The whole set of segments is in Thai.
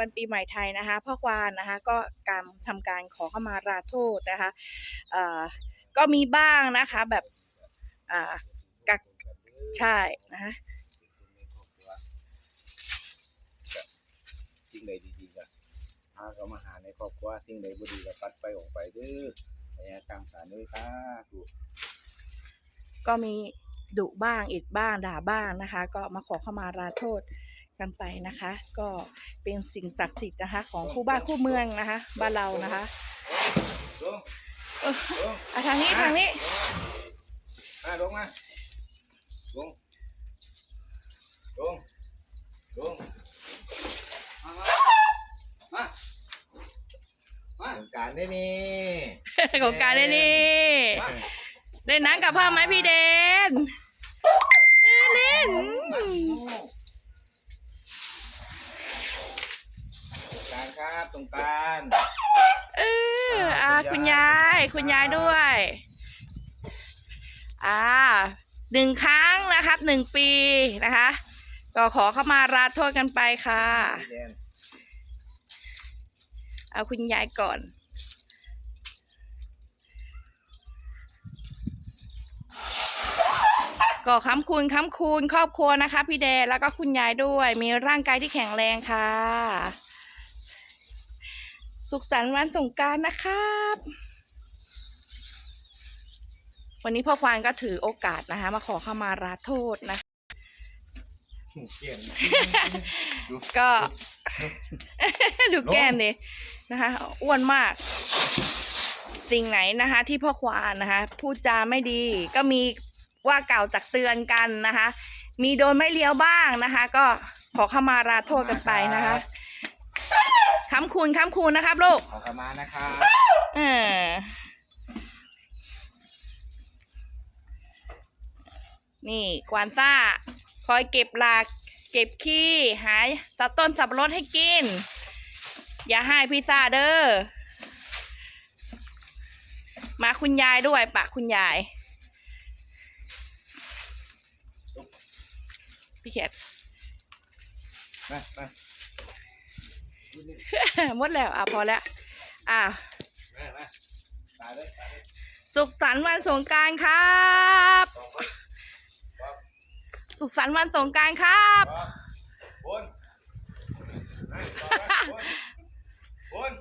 วันปีใหม่ไทยนะคะพ่อควานนะคะก็การทำการขอเข้ามาลาโทษนะคะเอ่อก็มีบ้างนะคะแบบอ่ากักใช่นะคะสิ่งใดดีๆก็หาเขามาหาในครอบครัวสิ่งใดบ่ดีก็ปัดไปออกไปเด้อพยายามตามสารด้วยค่ะถูกก็มีดุบ้างอิดบ้างด่าบ้างนะคะ ก็มาขอเข้ามาลาโทษ กันไปนะคะ ก็เป็นสิ่งศักดิ์สิทธิ์นะคะ ของคู่บ้านคู่เมืองนะคะ บ้านเรานะคะลงเออลงอะทางนี้ทางนี้มาลงมาลงลงลงมามามามาสงการได้นี่ของการได้นี่เล่นน้ำกับพ่อไหมพี่เดนเออเล่น สงกราร ครับสงกรารเอออ่าคุณยาย คุณยายด้วย อ่าหนึ่งครั้งนะครับหนึ่งปีนะคะ ก็ขอเข้ามาลาโทษกันไปค่ะพี่แดนเอาคุณยายก่อนก็ค้ำคูณค้ำคูณครอบครัวนะคะ พี่แดนแล้วก็คุณยายด้วย มีร่างกายที่แข็งแรงค่ะ สุขสันต์วันสงกรารนะครับ วันนี้พ่อควานก็ถือโอกาสนะคะ มาขอเข้ามาลาโทษนะคะเกี่ยงก็ดูแก้มดินะคะ อ้วนมาก สิ่งไหนนะคะ ที่พ่อควานนะคะ พูดจาไม่ดี ก็มีว่าเกล่าวตักเตือนกันนะคะ มีโดนไม่เลี้ยวบ้างนะคะ ก็ขอเข้ามาลาโทษกันไปนะคะ ค้ำคูณค้ำคูณนะครับลูกขอขมานะครับเออนี่กวานซ่า คอยเก็บหลัก เก็บขี้หายสับต้นสับปะรดให้กิน อย่าให้พี่ซ่าเด้อมาคุณยายด้วยปะคุณยายพี่เขตมามา หมดแล้ว อะพอแล้ว อะมามาตายเลยตายเลยสุขสันต์วันสงกรารครับสองคนสุขสันต์วันสงกรารครับบนบน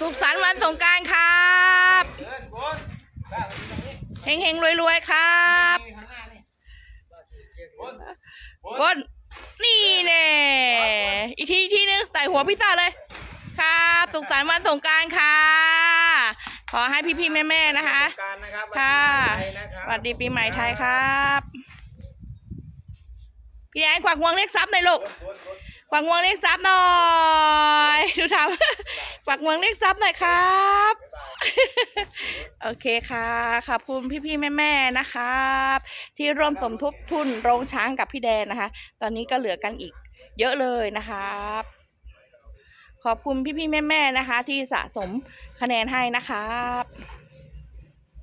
สุขสันต์วันสงกรารครับเดินบนได้มาที่ตรงนี้เฮงเฮงรวยรวยๆครับนี่ข้างหน้านี่บนบก้นนนี่แน่ อีกทีอีกทีนึงใส่หัวพิซซ่าเลย ครับสุขสันต์วันสงกรารค่ะ ขอให้พี่พี่ๆแม่แม่ๆนะคะสงกรานต์นะครับค่ะวันสวัสดีปีใหม่ไทยครับ พี่แอนขวักงวงเรียกทรัพย์หน่อยลูกบนบนบนขวักงวงเรียกทรัพย์หน่อย ดูทำ ขวักงวงเรียกทรัพย์หน่อยครับ โอเคค่ะ ขอบคุณพี่ๆแม่ๆนะครับ ที่ร่วมสมทบทุนโรงช้างกับพี่แดนนะคะ ตอนนี้ก็เหลือกันอีก เยอะเลยนะครับขอบคุณพี่ๆแม่ๆนะคะ ที่สะสมคะแนนให้นะครับ